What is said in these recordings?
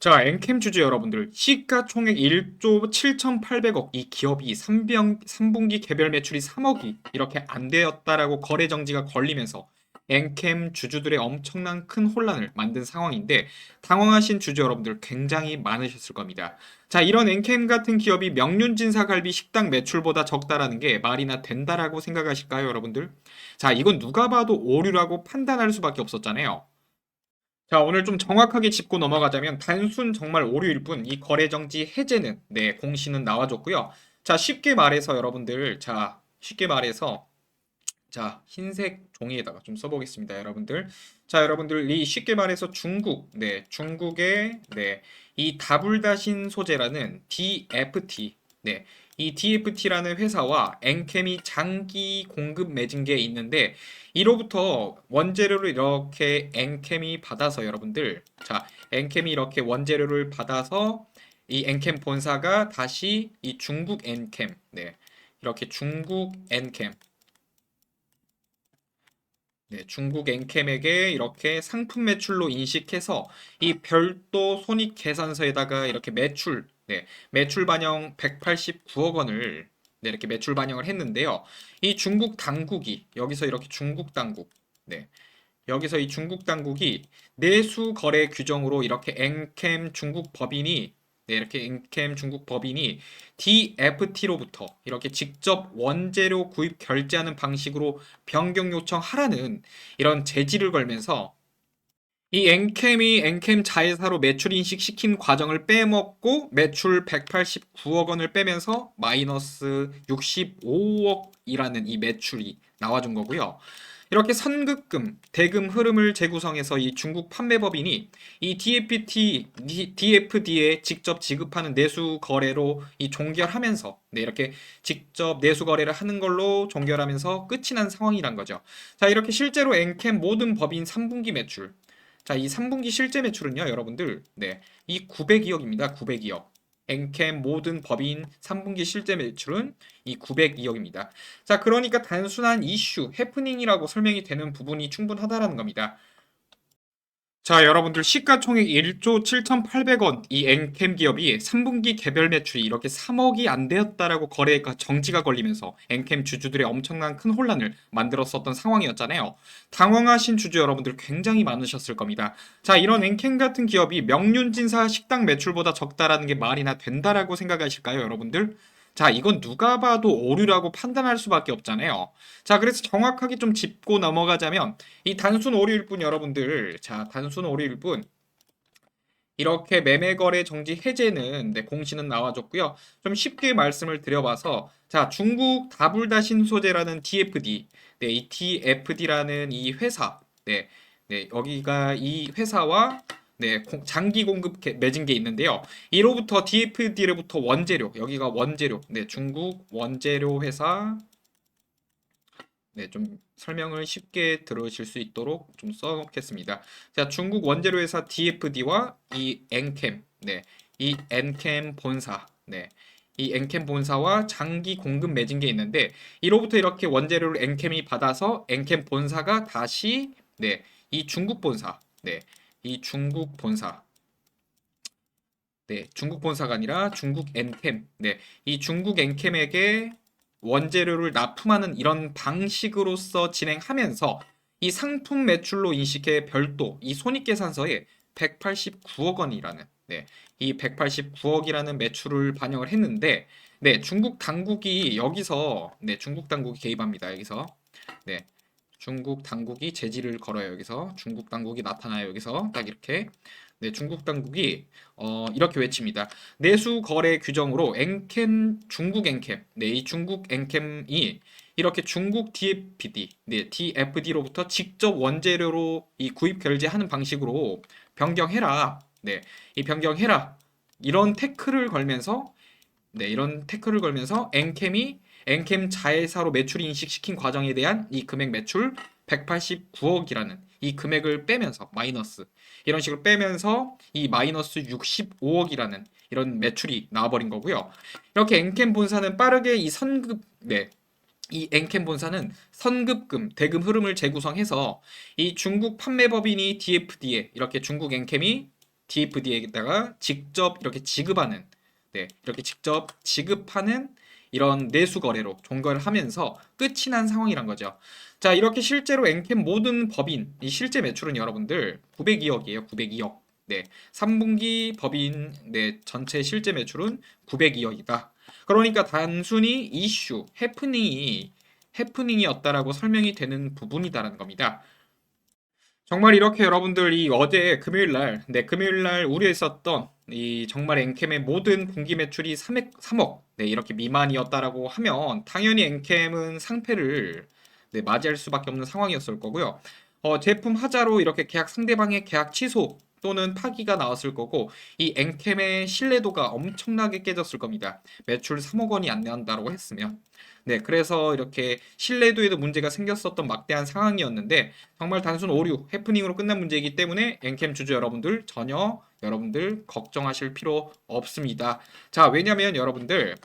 자, 엔캠 주주 여러분들, 시가총액 1조 7,800억, 이 기업이 3병, 3분기 개별 매출이 3억이 이렇게 안 되었다라고 거래 정지가 걸리면서 엔캠 주주들의 엄청난 큰 혼란을 만든 상황인데 당황하신 주주 여러분들 굉장히 많으셨을 겁니다. 자, 이런 엔캠 같은 기업이 명륜진사 갈비 식당 매출보다 적다라는 게 말이나 된다라고 생각하실까요, 여러분들? 자, 이건 누가 봐도 오류라고 판단할 수밖에 없었잖아요. 자, 오늘 좀 정확하게 짚고 넘어가자면 단순 정말 오류일 뿐 이 거래 정지 해제는 네, 공시는 나와줬고요. 자, 쉽게 말해서 여러분들 자, 쉽게 말해서 자, 흰색 종이에다가 좀 써보겠습니다, 여러분들. 자, 여러분들 이 쉽게 말해서 중국, 네, 중국의 네, 이 다불다신 소재라는 DFT, 네, 이 DFT라는 회사와 엔캠이 장기 공급 맺은 게 있는데 이로부터 원재료를 이렇게 엔캠이 받아서 여러분들, 자, 엔캠이 이렇게 원재료를 받아서 이 엔캠 본사가 다시 이 중국 엔캠, 네, 이렇게 중국 엔캠. 네, 중국 엔캠에게 이렇게 상품 매출로 인식해서 이 별도 손익 계산서에다가 이렇게 매출, 네, 매출 반영 189억 원을 네, 이렇게 매출 반영을 했는데요. 이 중국 당국이 여기서 이렇게 중국 당국, 네, 여기서 이 중국 당국이 내수 거래 규정으로 이렇게 엔캠 중국 법인이 네, 이렇게 엔캠 중국 법인이 DFT로부터 이렇게 직접 원재료 구입 결제하는 방식으로 변경 요청하라는 이런 제지를 걸면서 이 엔캠이 엔캠 자회사로 매출 인식 시킨 과정을 빼먹고 매출 189억 원을 빼면서 마이너스 65억이라는 이 매출이 나와준 거고요. 이렇게 선급금, 대금 흐름을 재구성해서 이 중국 판매법인이 이 DFT, DFD에 직접 지급하는 내수 거래로 이 종결하면서 네, 이렇게 직접 내수 거래를 하는 걸로 종결하면서 끝이 난 상황이란 거죠. 자, 이렇게 실제로 엔캠 모든 법인 3분기 매출. 자, 이 3분기 실제 매출은요, 여러분들. 네. 이 902억입니다. 902억. 엔캠 모든 법인 3분기 실제 매출은 이 902억입니다. 자, 그러니까 단순한 이슈, 해프닝이라고 설명이 되는 부분이 충분하다라는 겁니다. 자, 여러분들 시가총액 1조 7,800원 이 엔캠 기업이 3분기 개별 매출이 이렇게 3억이 안 되었다라고 거래가 정지가 걸리면서 엔캠 주주들의 엄청난 큰 혼란을 만들었었던 상황이었잖아요. 당황하신 주주 여러분들 굉장히 많으셨을 겁니다. 자, 이런 엔캠 같은 기업이 명륜진사 식당 매출보다 적다라는 게 말이나 된다라고 생각하실까요, 여러분들? 자, 이건 누가 봐도 오류라고 판단할 수밖에 없잖아요. 자, 그래서 정확하게 좀 짚고 넘어가자면 이 단순 오류일 뿐 여러분들, 자, 단순 오류일 뿐 이렇게 매매 거래 정지 해제는 네, 공시는 나와줬고요. 좀 쉽게 말씀을 드려봐서 자, 중국 다불다신 소재라는 DFD, 네, 이 DFD라는 이 회사, 네, 네, 여기가 이 회사와 네, 공- 장기 공급 개- 맺은 게 있는데요. 이로부터 DFD로부터 원재료, 여기가 원재료, 네, 중국 원재료 회사, 네, 좀 설명을 쉽게 들으실 수 있도록 좀 써놓겠습니다. 자, 중국 원재료 회사 DFD와 이 엔캠, 네, 이 엔캠 본사, 네, 이 엔캠 본사와 장기 공급 맺은 게 있는데 이로부터 이렇게 원재료를 엔캠이 받아서 엔캠 본사가 다시 네, 이 중국 본사, 네, 이 중국 본사, 네, 중국 본사가 아니라 중국 엔캠, 네, 이 중국 엔캠에게 원재료를 납품하는 이런 방식으로서 진행하면서 이 상품 매출로 인식해 별도 이 손익계산서에 189억 원이라는 네, 이 189억이라는 매출을 반영을 했는데 네, 중국 당국이 여기서 네, 중국 당국이 개입합니다. 여기서 네, 중국 당국이 제지를 걸어요. 여기서 중국 당국이 나타나요. 여기서 딱 이렇게 네, 중국 당국이 어, 이렇게 외칩니다. 내수 거래 규정으로 엔캠 중국 엔캠 네, 이 중국 엔캠이 이렇게 중국 DFD 네, DFD로부터 직접 원재료로 이 구입 결제하는 방식으로 변경해라. 네, 이 변경해라. 이런 태클을 걸면서 네, 이런 태클을 걸면서 엔캠이 엔캠 자회사로 매출 인식시킨 과정에 대한 이 금액 매출 189억이라는 이 금액을 빼면서 마이너스 이런 식으로 빼면서 이 마이너스 65억이라는 이런 매출이 나와버린 거고요. 이렇게 엔캠 본사는 빠르게 이 선급 네. 이 엔캠 본사는 선급금, 대금 흐름을 재구성해서 이 중국 판매법인이 DFD에 이렇게 중국 엔캠이 DFD에다가 직접 이렇게 지급하는 네, 이렇게 직접 지급하는 이런 내수 거래로 종거를 하면서 끝이 난 상황이란 거죠. 자, 이렇게 실제로 엔캠 모든 법인 이 실제 매출은 여러분들 902억이에요. 902억. 네. 3분기 법인 네, 전체 실제 매출은 902억이다. 그러니까 단순히 이슈, 해프닝이 해프닝이었다라고 설명이 되는 부분이다라는 겁니다. 정말 이렇게 여러분들 이 어제 금요일 날, 네, 금요일 날 우려했었던 이 정말 엔캠의 모든 분기 매출이 3억, 3억, 네, 이렇게 미만이었다라고 하면 당연히 엔캠은 상패를 네, 맞이할 수밖에 없는 상황이었을 거고요. 어, 제품 하자로 이렇게 계약 상대방의 계약 취소 또는 파기가 나왔을 거고 이 엔캠의 신뢰도가 엄청나게 깨졌을 겁니다. 매출 3억 원이 안 나온다고 했으면. 네, 그래서 이렇게 신뢰도에도 문제가 생겼었던 막대한 상황이었는데 정말 단순 오류, 해프닝으로 끝난 문제이기 때문에 엔캠 주주 여러분들 전혀 여러분들 걱정하실 필요 없습니다. 자, 왜냐면 여러분들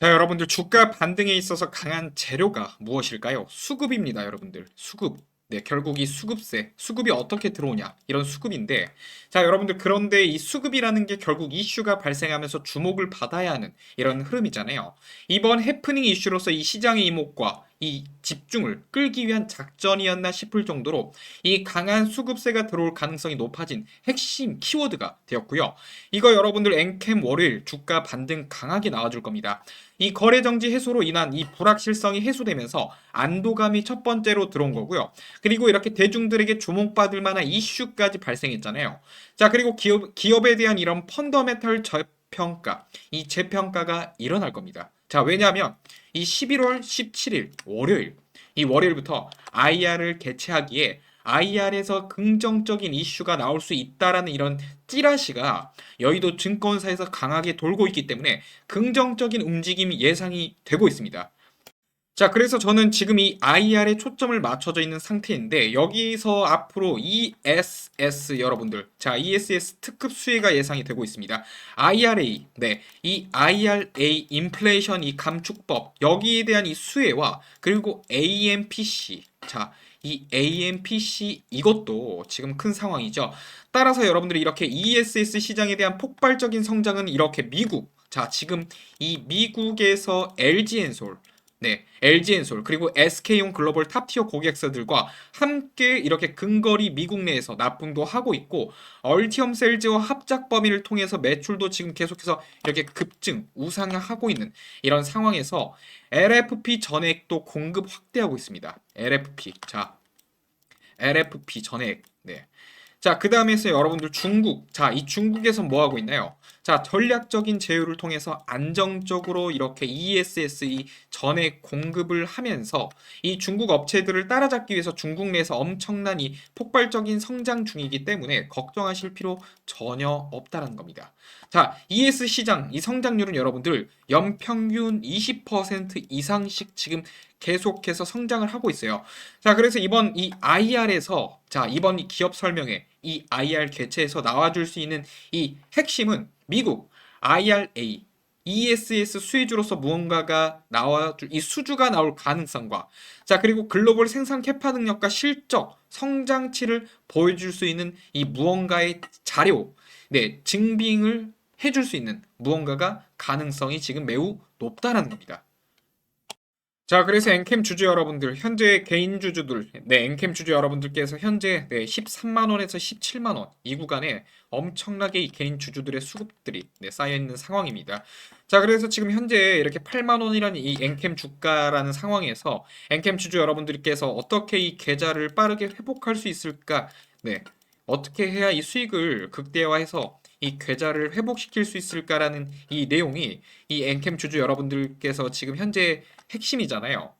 자, 여러분들 주가 반등에 있어서 강한 재료가 무엇일까요? 수급입니다, 여러분들. 수급. 네, 결국 이 수급세, 수급이 어떻게 들어오냐, 이런 수급인데, 자, 여러분들, 그런데 이 수급이라는 게 결국 이슈가 발생하면서 주목을 받아야 하는 이런 흐름이잖아요. 이번 해프닝 이슈로서 이 시장의 이목과 이 집중을 끌기 위한 작전이었나 싶을 정도로 이 강한 수급세가 들어올 가능성이 높아진 핵심 키워드가 되었고요. 이거 여러분들 엔캠 월요일 주가 반등 강하게 나와줄 겁니다. 이 거래 정지 해소로 인한 이 불확실성이 해소되면서 안도감이 첫 번째로 들어온 거고요. 그리고 이렇게 대중들에게 주목받을 만한 이슈까지 발생했잖아요. 자, 그리고 기업, 기업에 대한 이런 펀더멘털 재평가, 이 재평가가 일어날 겁니다. 자, 왜냐하면 이 11월 17일 월요일, 이 월요일부터 IR을 개최하기에 IR에서 긍정적인 이슈가 나올 수 있다라는 이런 찌라시가 여의도 증권사에서 강하게 돌고 있기 때문에 긍정적인 움직임이 예상이 되고 있습니다. 자, 그래서 저는 지금 이 IR에 초점을 맞춰져 있는 상태인데 여기서 앞으로 ESS 여러분들, 자, ESS 특급 수혜가 예상이 되고 있습니다. IRA, 네, 이 IRA 인플레이션 이 감축법 여기에 대한 이 수혜와 그리고 AMPC, 자, 이 AMPC 이것도 지금 큰 상황이죠. 따라서 여러분들이 이렇게 ESS 시장에 대한 폭발적인 성장은 이렇게 미국, 자, 지금 이 미국에서 LG엔솔, 네, LG엔솔 그리고 SK용 글로벌 탑티어 고객사들과 함께 이렇게 근거리 미국 내에서 납품도 하고 있고 얼티엄 셀즈와 합작 범위를 통해서 매출도 지금 계속해서 이렇게 급증 우상향하고 있는 이런 상황에서 LFP 전액도 공급 확대하고 있습니다. LFP 자 LFP 전액 네. 자, 그 다음에 서 여러분들 중국. 자, 이 중국에서 뭐 하고 있나요? 자, 전략적인 제휴를 통해서 안정적으로 이렇게 ESS 이 전액 공급을 하면서 이 중국 업체들을 따라잡기 위해서 중국 내에서 엄청난 이 폭발적인 성장 중이기 때문에 걱정하실 필요 전혀 없다는 겁니다. 자, ES 시장 이 성장률은 여러분들 연평균 20% 이상씩 지금 계속해서 성장을 하고 있어요. 자, 그래서 이번 이 IR에서 자, 이번 이 기업 설명회 이 IR 개최에서 나와줄 수 있는 이 핵심은 미국 IRA ESS 수혜주로서 무언가가 나와줄 이 수주가 나올 가능성과 자 그리고 글로벌 생산 캐파 능력과 실적 성장치를 보여줄 수 있는 이 무언가의 자료 네 증빙을 해줄 수 있는 무언가가 가능성이 지금 매우 높다는 겁니다. 자, 그래서 엔캠 주주 여러분들, 현재 개인 주주들, 네, 엔캠 주주 여러분들께서 현재 네, 13만 원에서 17만 원 이 구간에 엄청나게 이 개인 주주들의 수급들이 네, 쌓여 있는 상황입니다. 자, 그래서 지금 현재 이렇게 8만 원이라는 이 엔캠 주가라는 상황에서 엔캠 주주 여러분들께서 어떻게 이 계좌를 빠르게 회복할 수 있을까? 네, 어떻게 해야 이 수익을 극대화해서 이 계좌를 회복시킬 수 있을까라는 이 내용이 이 엔캠 주주 여러분들께서 지금 현재 핵심이잖아요.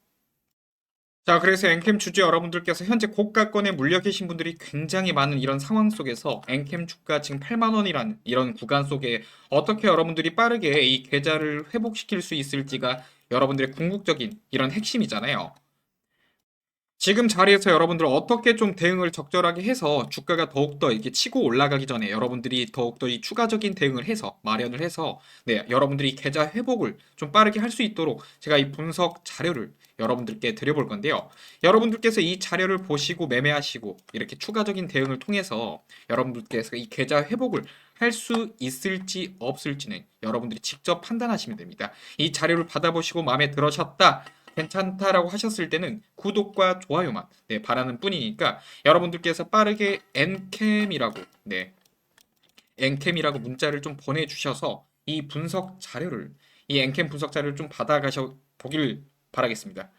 자, 그래서 엔캠 주주 여러분들께서 현재 고가권에 물려 계신 분들이 굉장히 많은 이런 상황 속에서 엔캠 주가 지금 8만 원이라는 이런 구간 속에 어떻게 여러분들이 빠르게 이 계좌를 회복시킬 수 있을지가 여러분들의 궁극적인 이런 핵심이잖아요. 지금 자리에서 여러분들 어떻게 좀 대응을 적절하게 해서 주가가 더욱더 이렇게 치고 올라가기 전에 여러분들이 더욱더 이 추가적인 대응을 해서 마련을 해서 네, 여러분들이 계좌 회복을 좀 빠르게 할 수 있도록 제가 이 분석 자료를 여러분들께 드려볼 건데요. 여러분들께서 이 자료를 보시고 매매하시고 이렇게 추가적인 대응을 통해서 여러분들께서 이 계좌 회복을 할수 있을지 없을지는 여러분들이 직접 판단하시면 됩니다. 이 자료를 받아보시고 마음에 들으셨다. 괜찮다라고 하셨을 때는 구독과 좋아요만 네, 바라는 뿐이니까 여러분들께서 빠르게 엔캠이라고 네, 엔캠이라고 문자를 좀 보내주셔서 이 분석 자료를 이 엔캠 분석 자료를 좀 받아가셔 보길 바라겠습니다.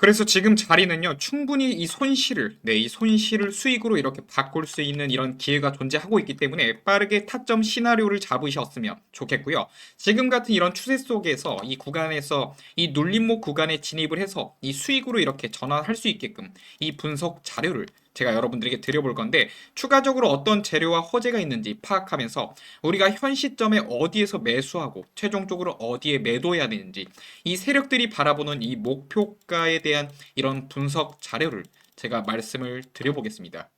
그래서 지금 자리는요, 충분히 이 손실을, 네, 이 손실을 수익으로 이렇게 바꿀 수 있는 이런 기회가 존재하고 있기 때문에 빠르게 타점 시나리오를 잡으셨으면 좋겠고요. 지금 같은 이런 추세 속에서 이 구간에서 이 눌림목 구간에 진입을 해서 이 수익으로 이렇게 전환할 수 있게끔 이 분석 자료를 제가 여러분들에게 드려볼 건데 추가적으로 어떤 재료와 호재가 있는지 파악하면서 우리가 현 시점에 어디에서 매수하고 최종적으로 어디에 매도해야 되는지 이 세력들이 바라보는 이 목표가에 대한 이런 분석 자료를 제가 말씀을 드려보겠습니다.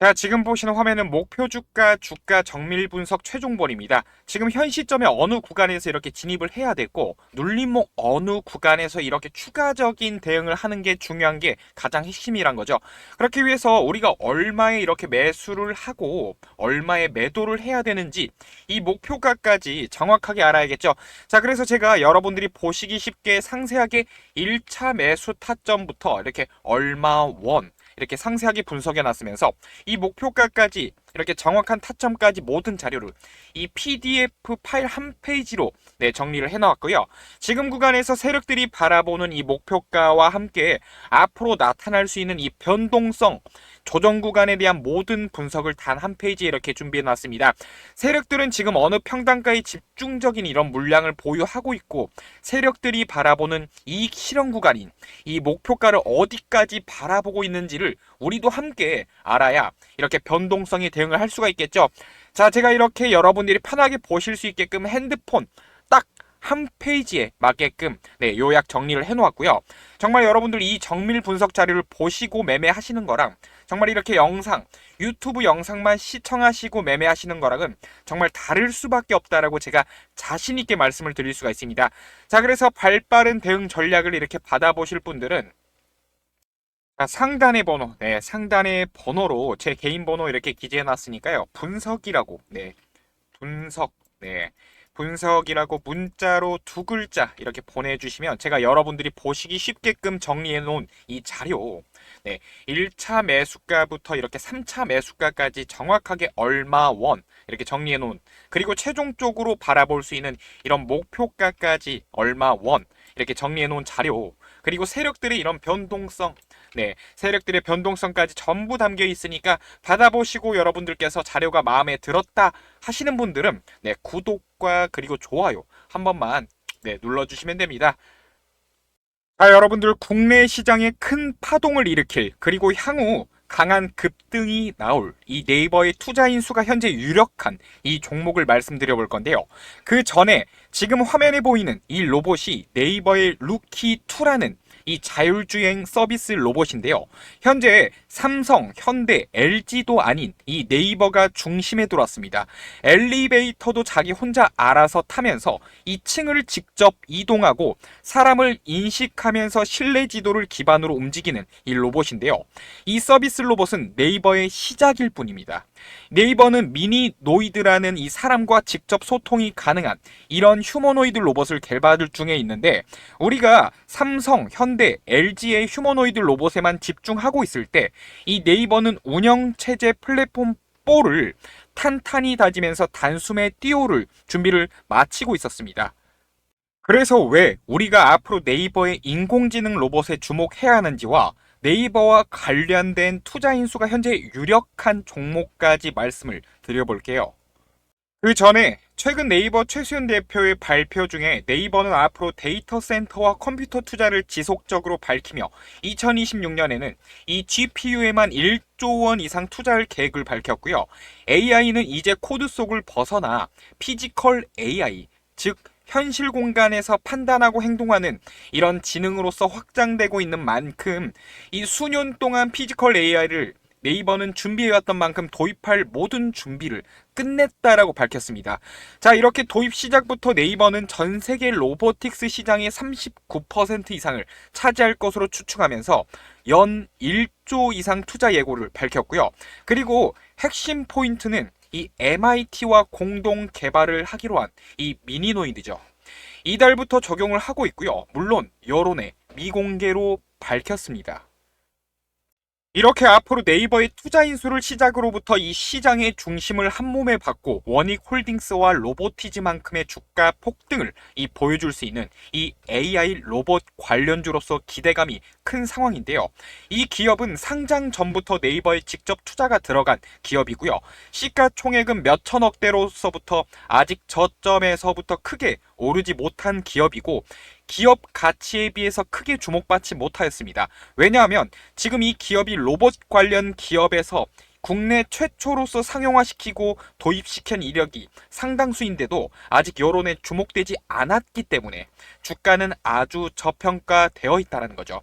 자, 지금 보시는 화면은 목표 주가, 주가 정밀 분석 최종본입니다. 지금 현 시점에 어느 구간에서 이렇게 진입을 해야 되고 눌림목 어느 구간에서 이렇게 추가적인 대응을 하는 게 중요한 게 가장 핵심이란 거죠. 그렇기 위해서 우리가 얼마에 이렇게 매수를 하고 얼마에 매도를 해야 되는지 이 목표가까지 정확하게 알아야겠죠. 자, 그래서 제가 여러분들이 보시기 쉽게 상세하게 1차 매수 타점부터 이렇게 얼마 원 이렇게 상세하게 분석해 놨으면서 이 목표가까지 이렇게 정확한 타점까지 모든 자료를 이 PDF 파일 한 페이지로 네, 정리를 해 놓았고요. 지금 구간에서 세력들이 바라보는 이 목표가와 함께 앞으로 나타날 수 있는 이 변동성 조정 구간에 대한 모든 분석을 단 한 페이지에 이렇게 준비해 놨습니다. 세력들은 지금 어느 평단가에 집중적인 이런 물량을 보유하고 있고 세력들이 바라보는 이익 실현 구간인 이 목표가를 어디까지 바라보고 있는지를 우리도 함께 알아야 이렇게 변동성에 대응을 할 수가 있겠죠. 자, 제가 이렇게 여러분들이 편하게 보실 수 있게끔 핸드폰 딱 한 페이지에 맞게끔 네, 요약 정리를 해 놓았고요. 정말 여러분들 이 정밀 분석 자료를 보시고 매매하시는 거랑 정말 이렇게 영상, 유튜브 영상만 시청하시고 매매하시는 거랑은 정말 다를 수밖에 없다라고 제가 자신 있게 말씀을 드릴 수가 있습니다. 자, 그래서 발 빠른 대응 전략을 이렇게 받아보실 분들은 자, 상단의 번호, 네, 상단의 번호로 제 개인 번호 이렇게 기재해 놨으니까요. 분석이라고, 네, 분석, 네, 분석이라고 문자로 두 글자 이렇게 보내주시면 제가 여러분들이 보시기 쉽게끔 정리해 놓은 이 자료, 네, 1차 매수가부터 이렇게 3차 매수가까지 정확하게 얼마 원 이렇게 정리해 놓은 그리고 최종적으로 바라볼 수 있는 이런 목표가까지 얼마 원 이렇게 정리해 놓은 자료. 그리고 세력들의 이런 변동성 네, 세력들의 변동성까지 전부 담겨 있으니까 받아보시고 여러분들께서 자료가 마음에 들었다 하시는 분들은 네, 구독과 그리고 좋아요 한 번만 네, 눌러주시면 됩니다. 자, 여러분들 국내 시장에 큰 파동을 일으킬 그리고 향후 강한 급등이 나올 이 네이버의 투자 인 수가 현재 유력한 이 종목을 말씀드려 볼 건데요. 그 전에 지금 화면에 보이는 이 로봇이 네이버의 루키2라는 이 자율주행 서비스 로봇인데요. 현재 삼성, 현대, LG도 아닌 이 네이버가 중심에 들어왔습니다. 엘리베이터도 자기 혼자 알아서 타면서 2층을 직접 이동하고 사람을 인식하면서 실내 지도를 기반으로 움직이는 이 로봇인데요. 이 서비스 로봇은 네이버의 시작일 뿐입니다. 네이버는 미니 노이드라는 이 사람과 직접 소통이 가능한 이런 휴머노이드 로봇을 개발 중에 있는데 우리가 삼성, 현대, LG의 휴머노이드 로봇에만 집중하고 있을 때 이 네이버는 운영 체제 플랫폼 4를 탄탄히 다지면서 단숨에 띄워를 준비를 마치고 있었습니다. 그래서 왜 우리가 앞으로 네이버의 인공지능 로봇에 주목해야 하는지와 네이버와 관련된 투자 인수가 현재 유력한 종목까지 말씀을 드려볼게요. 그 전에 최근 네이버 최수현 대표의 발표 중에 네이버는 앞으로 데이터 센터와 컴퓨터 투자를 지속적으로 밝히며 2026년에는 이 GPU에만 1조 원 이상 투자할 계획을 밝혔고요. AI는 이제 코드 속을 벗어나 피지컬 AI, 즉 현실 공간에서 판단하고 행동하는 이런 지능으로서 확장되고 있는 만큼 이 수년 동안 피지컬 AI를 네이버는 준비해왔던 만큼 도입할 모든 준비를 끝냈다라고 밝혔습니다. 자, 이렇게 도입 시작부터 네이버는 전 세계 로보틱스 시장의 39% 이상을 차지할 것으로 추측하면서 연 1조 이상 투자 예고를 밝혔고요. 그리고 핵심 포인트는 이 MIT와 공동 개발을 하기로 한 이 미니노이드죠. 이달부터 적용을 하고 있고요. 물론 여론에 미공개로 밝혔습니다. 이렇게 앞으로 네이버의 투자 인수를 시작으로부터 이 시장의 중심을 한 몸에 받고 원익 홀딩스와 로보티즈만큼의 주가 폭등을 이 보여줄 수 있는 이 AI 로봇 관련주로서 기대감이 큰 상황인데요. 이 기업은 상장 전부터 네이버에 직접 투자가 들어간 기업이고요. 시가총액은 몇 천억대로서부터 아직 저점에서부터 크게 오르지 못한 기업이고 기업 가치에 비해서 크게 주목받지 못하였습니다. 왜냐하면 지금 이 기업이 로봇 관련 기업에서 국내 최초로서 상용화시키고 도입시킨 이력이 상당수인데도 아직 여론에 주목되지 않았기 때문에 주가는 아주 저평가되어 있다는 거죠.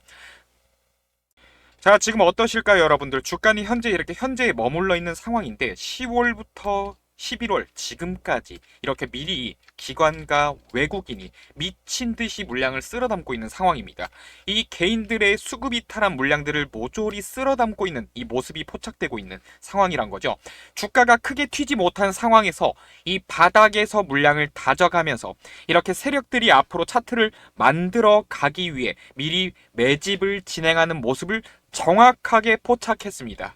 자, 지금 어떠실까요, 여러분들? 주가는 현재 이렇게 현재에 머물러 있는 상황인데 10월부터 11월 지금까지 이렇게 미리 기관과 외국인이 미친 듯이 물량을 쓸어 담고 있는 상황입니다. 이 개인들의 수급 이탈한 물량들을 모조리 쓸어 담고 있는 이 모습이 포착되고 있는 상황이란 거죠. 주가가 크게 튀지 못한 상황에서 이 바닥에서 물량을 다져가면서 이렇게 세력들이 앞으로 차트를 만들어 가기 위해 미리 매집을 진행하는 모습을 정확하게 포착했습니다.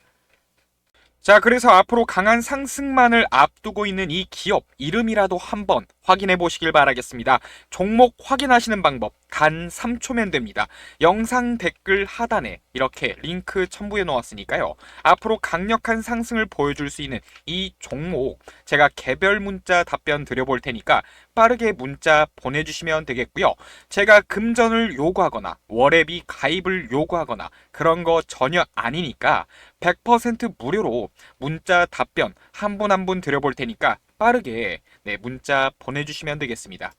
자, 그래서 앞으로 강한 상승만을 앞두고 있는 이 기업 이름이라도 한번 확인해 보시길 바라겠습니다. 종목 확인하시는 방법 단 3초면 됩니다. 영상 댓글 하단에 이렇게 링크 첨부해 놓았으니까요. 앞으로 강력한 상승을 보여줄 수 있는 이 종목 제가 개별 문자 답변 드려볼 테니까 빠르게 문자 보내주시면 되겠고요. 제가 금전을 요구하거나 월회비 가입을 요구하거나 그런 거 전혀 아니니까 100% 무료로 문자 답변 한 분 한분 드려볼 테니까 빠르게 네, 문자 보내주시면 되겠습니다.